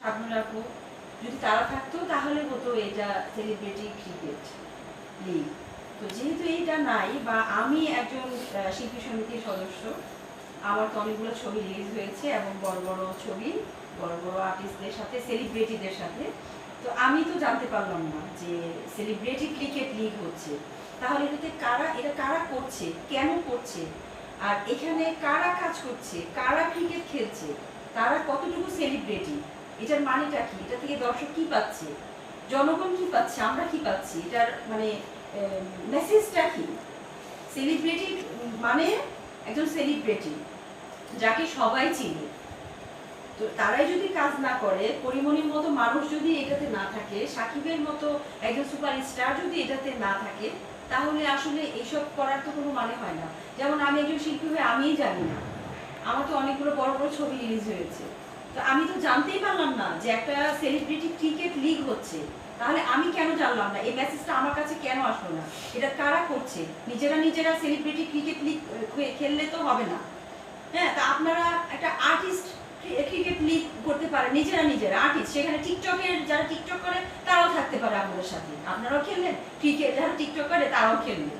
শাবনুর আপু, যদি তারা থাকতো তাহলে হতো এটা সেলিব্রিটি ক্রিকেট লিগ তো যেহেতু এইটা নাই বা আমি একজন শিল্পী সমিতির সদস্য, আমার তো অনেকগুলো ছবি রিলিজ হয়েছে এবং বড় বড় ছবি, বড় বড় আর্টিস্টদের সাথে সেলিব্রিটিদের সাথে। তো আমি তো জানতে পারলাম না যে সেলিব্রিটি ক্রিকেট লিগ হচ্ছে। তাহলে এটাতে কারা, এটা কারা করছে, কেন করছে? আর এখানে কারা কাজ করছে, কারা ক্রিকেট খেলছে, তারা কতটুকু সেলিব্রিটি এটার মানেটা কি? এটা থেকে দর্শক কি পাচ্ছে? জনগণ কি পাচ্ছে? আমরা কি পাচ্ছি? এটার মানে মেসেজটা কি? সেলিব্রিটি মানে একজন সেলিব্রিটি যাকে সবাই চিনে। তো তারাই যদি কাজ না করে পরিমণির মতো মানুষ যদি এটাতে না থাকে, সাকিবের মতো একজন সুপারস্টার যদি এটাতে না থাকে, তাহলে আসলে এইসব করার তো কোনো মানে হয় না। যেমন আমি একজন শিল্পী হয়ে আমিই জানি না। আমার তো অনেকগুলো বড় বড় ছবি রিলিজ হয়েছে। তো আমি তো জানতেই পারলাম না যে একটা সেলিব্রিটি ক্রিকেট লিগ হচ্ছে। তাহলে আমি কেন জানলাম না? এই মেসেজটা আমার কাছে কেন আসলো না? এটা কারা করছে? নিজেরা নিজেরা সেলিব্রিটি ক্রিকেট লিগ খেললে তো হবে না। হ্যাঁ তা আপনারা একটা আর্টিস্ট ক্রিকেট লিগ করতে পারে, নিজেরা নিজেরা আর্টিস্ট সেখানে টিকটকের যারা টিকটক করে, তারাও থাকতে পারে আপনাদের সাথে। আপনারাও খেললেন ক্রিকেট যারা টিকটক করে, তারাও খেললেন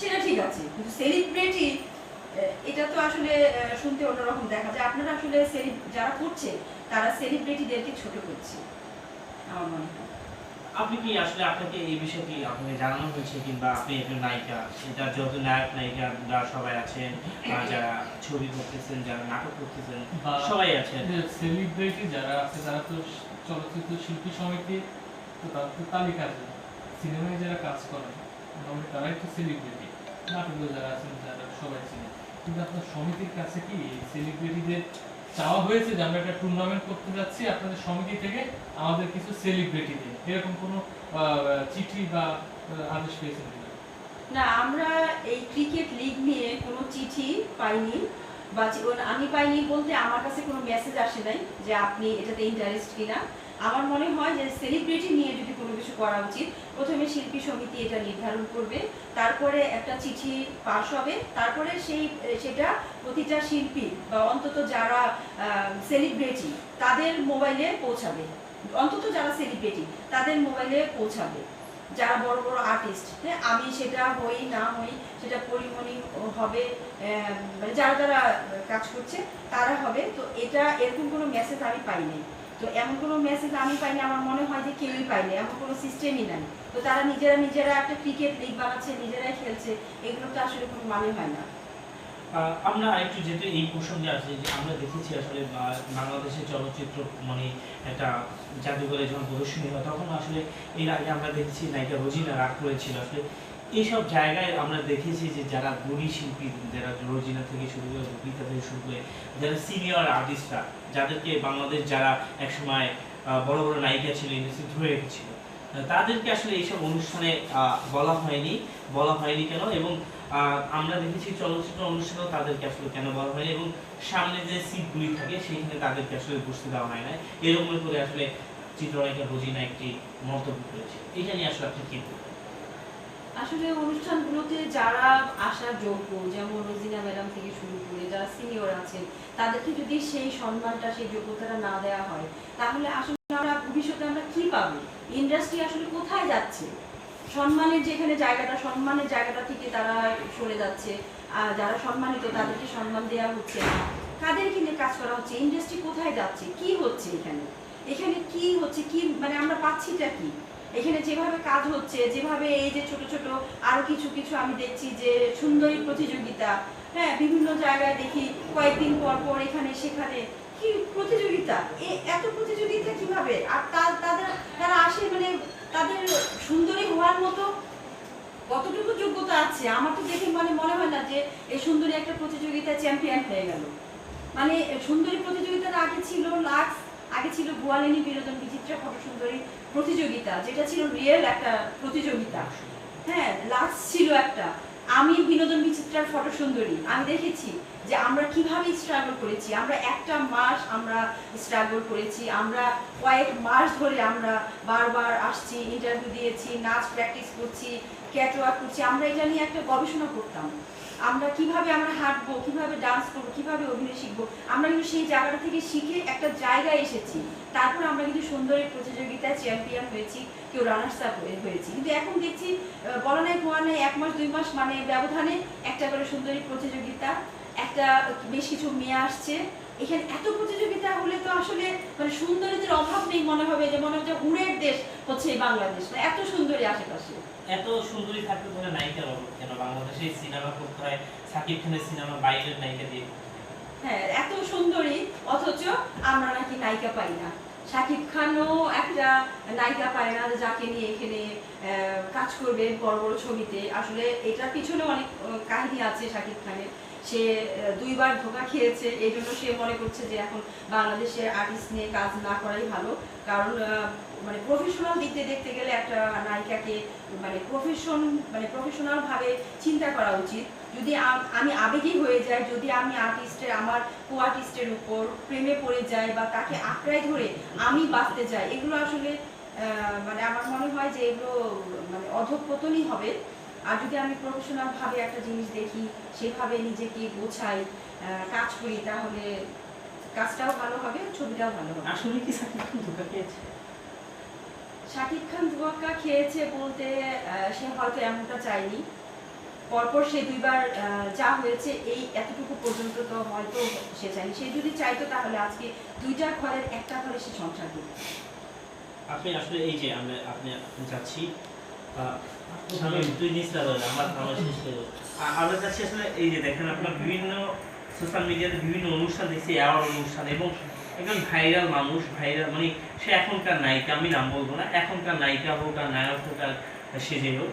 সেটা ঠিক আছে, কিন্তু সেলিব্রিটি এটা তো আসলে শুনতে অন্যরকম দেখা যায়। আপনারা আসলে যারা করছে তারা সেলিব্রিটিদেরকে ছোট করছে আমার মনে হয়। আপনি কি আসলে আপনাকে এই বিষয়টি আপনাকে জানানো হয়েছে কিংবা আপনি একজন নায়িকা? এটা যত নায়ক নায়িকা যারা সবাই আছেন যারা ছবি করতেছেন যারা নাটক করতেছেন বা- সবাই আছেন সেলিব্রিটি যারা আছে তারা তো চলচ্চিত্র শিল্পী সমিতি তো তাদের তো তালিকা আছে। সিনেমায় যারা কাজ করেন তারাই তো সেলিব্রিটি নাটকে যারা আছেন যারা সবাই চিনে। কিন্তু আপনার সমিতির কাছে কি সেলিব্রিটিদের চাওয়া হয়েছে যে আমরা একটা টুর্নামেন্ট করতে যাচ্ছি, আপনাদের সমিতি থেকে আমাদের কিছু সেলিব্রিটি এরকম কোনো চিঠি বা আদেশ পেয়েছেন না, আমরা এই ক্রিকেট লিগ নিয়ে কোনো চিঠি পাইনি। বা আমি পাইনি বলতে আমার কাছে কোনো মেসেজ আসে নাই যে আপনি এটাতে ইন্টারেস্ট কিনা। আমার মনে হয় যে সেলিব্রিটি নিয়ে যদি কোনো কিছু করা উচিত, প্রথমে শিল্পী সমিতি এটা নির্ধারণ করবে, তারপরে একটা চিঠি পাস হবে, তারপরে সেই, সেটা প্রতিটা শিল্পী বা অন্তত যারা সেলিব্রিটি তাদের মোবাইলে পৌঁছাবে। অন্তত যারা সেলিব্রিটি তাদের মোবাইলে পৌঁছাবে। যারা বড় বড় আর্টিস্ট হ্যাঁ আমি সেটা হই, না হই, সেটা পরিমণি হবে মানে যারা যারা কাজ করছে, তারা হবে, তো এটা এরকম কোনো মেসেজ আমি পাইনি। তো এমন কোনো মেসেজ আমি পাইনি, আমার মনে হয় যে কেউই পাইনি, এমন কোনো সিস্টেমই নাই। তো তারা নিজেরা নিজেরা একটা ক্রিকেট লিগ বানাচ্ছে, নিজেরাই খেলছে, এগুলো তো আসলে কোনো মানে হয় না। আমরা আরেকটু যেহেতু এই প্রসঙ্গে আছে যে আমরা দেখেছি আসলে বাংলাদেশের চলচ্চিত্র মানে একটা জাদুঘরে যখন প্রদর্শনী হয়, তখন আসলে এর আগে আমরা দেখেছি নায়িকা রোজিনা রাগ করেছিল। আসলে এইসব জায়গায় আমরা দেখেছি যে যারা গুণী শিল্পী, যারা রোজিনা থেকে শুরু করে রূপিতা থেকে শুরু করে যারা সিনিয়র আর্টিস্টরা যাদেরকে বাংলাদেশ যারা একসময় বড় বড় নায়িকা ছিল ইন্ডাস্ট্রি ধরে রেখেছিল তাদেরকে আসলে এইসব অনুষ্ঠানে বলা হয়নি বলা হয়নি কেন? এবং আমরা দেখেছি চলচ্চিত্র অনুষ্ঠানেও তাদেরকে আসলে কেন বলা হয়নি? এবং সামনে যে সিটগুলি থাকে, সেইখানে তাদেরকে আসলে বসতে দেওয়া হয় না এরকম করে আসলে চিত্রনায়িকা রোজিনা একটি মন্তব্য করেছে। এটা নিয়ে আসলে আপনি কি বলবেন? আসলে অনুষ্ঠানগুলোতে যারা আসার যোগ্য, যেমন রোজিনা ম্যাডাম থেকে শুরু করে যারা সিনিয়র আছেন, তাদেরকে যদি সেই সম্মানটা, সেই যোগ্যতাটা না দেওয়া হয়, তাহলে আসলে আমরা ভবিষ্যতে আমরা কি পাবো? ইন্ডাস্ট্রি আসলে কোথায় যাচ্ছে? সম্মানের যেখানে জায়গাটা, সম্মানের জায়গাটা থেকে তারা সরে যাচ্ছে, আর যারা সম্মানিত তাদেরকে সম্মান দেওয়া হচ্ছে না। কাদেরকে নিয়ে কাজ করা হচ্ছে? ইন্ডাস্ট্রি কোথায় যাচ্ছে? কি হচ্ছে এখানে? এখানে কি হচ্ছে? কি মানে আমরা পাচ্ছিটা কি? এখানে যেভাবে কাজ হচ্ছে, যেভাবে এই যে ছোট ছোট আরও কিছু কিছু আমি দেখছি যে সুন্দরী প্রতিযোগিতা হ্যাঁ বিভিন্ন জায়গায় দেখি কয়েকদিন পর পর এখানে, সেখানে, কি প্রতিযোগিতা? এত প্রতিযোগিতা কীভাবে? আর তাদের, তারা আসে মানে তাদের সুন্দরী হওয়ার মতো কতটুকু যোগ্যতা আছে? আমার তো দেখে মানে মনে হয় না যে এই সুন্দরী একটা প্রতিযোগিতা চ্যাম্পিয়ন হয়ে গেল। মানে সুন্দরী প্রতিযোগিতার আগে ছিল লাক্স আগে ছিল গোয়ালিনী বিনোদন বিচিত্রা সুন্দরী প্রতিযোগিতা, যেটা ছিল রিয়েল একটা প্রতিযোগিতা। হ্যাঁ লাক্স ছিল একটা। আমি বিনোদন বিচিত্রার ফটো সুন্দরী। আমি দেখেছি যে আমরা কীভাবে স্ট্রাগল করেছি। আমরা একটা মাস আমরা স্ট্রাগল করেছি। আমরা কয়েক মাস ধরে আমরা বারবার আসছি ইন্টারভিউ দিয়েছি, নাচ প্র্যাকটিস করছি ক্যাটওয়ার্ক করছি। আমরা এটা নিয়ে একটা গবেষণা করতাম। আমরা কীভাবে আমরা হাঁটবো, কীভাবে ডান্স করব, কীভাবে অভিনয় শিখব, আমরা কিন্তু সেই জায়গাটা থেকে শিখে একটা জায়গায় এসেছি। তারপর আমরা কিন্তু সুন্দরের প্রতিযোগিতায় চ্যাম্পিয়ন হয়েছি, কেউ রানার্স আপ হয়েছি। কিন্তু এখন দেখছি বলা নাই বলা নাই, এক মাস, দুই মাস মানে ব্যবধানে একটা করে সুন্দরী প্রতিযোগিতা, একটা বেশ কিছু মেয়ে আসছে। এখানে এত প্রতিযোগিতা হলে তো আসলে মানে সুন্দরীদের অভাব নেই মনে হবে যে মনে হচ্ছে হুড়ের দেশ হচ্ছে এই বাংলাদেশ। মানে এত সুন্দরী আশেপাশে। এত সুন্দরী থাকতে তাহলে নায়িকার অভাব কেন বাংলাদেশে সিনেমা করতে হয়? সাকিব খানের সিনেমা বাইরের নায়িকা দিয়ে হ্যাঁ। এত সুন্দরী অথচ আমরা নাকি নায়িকা পাই না। শাকিব খানও একটা নায়িকা পায় না যাকে নিয়ে এখানে কাজ করবে বড় বড় ছবিতে। আসলে এটার পিছনে অনেক কাহিনী আছে শাকিব খানের। সে দুইবার ধোকা খেয়েছে, এই জন্য সে মনে করছে যে এখন বাংলাদেশের আর্টিস্ট নিয়ে কাজ না করাই ভালো। কারণ মানে প্রফেশনাল দিকতে দেখতে গেলে একটা নায়িকাকে মানে প্রফেশন মানে প্রফেশনাল ভাবে চিন্তা করা উচিত। যদি আমি আবেগী হয়ে যাই, যদি আমি আর্টিস্টের আমার কো আর্টিস্টের উপর প্রেমে পড়ে যাই বা তাকে আঁকড়ায় ধরে আমি বাঁচতে যাই এগুলো আসলে মানে আমার মনে হয় যে এগুলো মানে অধঃপতনই হবে। আর যদি আমি প্রফেশনাল ভাবে একটা জিনিস দেখি সেভাবে নিজেকে গোছাই কাজ করি তাহলে কাজটাও ভালো হবে ছবিটাও ভালো হবে। আসলে কি সাকিব খান ধোকা খেয়েছে? শাকিব খান ধোয়াক্কা খেয়েছে বলতে সে হয়তো এমনটা চায়নি। পরপর সে দুইবার যা হয়েছে এই এতটুকু পর্যন্ত তো হয়তো সে চায়নি। সে যদি চাইতো তাহলে আজকে দুইটা ঘরের একটা ঘরে সে সংসার করতো আপনি আসলে এই যে আমরা আপনি যাচ্ছি আহ, শামীম, তুই নিস না দাদা, আমার আমার শেষ করে দাও। আ- আমরা যাচ্ছি আসলে এই যে দেখেন আপনার বিভিন্ন সোশ্যাল মিডিয়াতে বিভিন্ন অনুষ্ঠান দেখছি অ্যাওয়ার্ড অনুষ্ঠান এবং একজন ভাইরাল মানুষ ভাইরাল মানে সে এখনকার নায়িকা আমি নাম বলব না এখনকার নায়িকা হোক আর নায়ক হোক আর সে হোক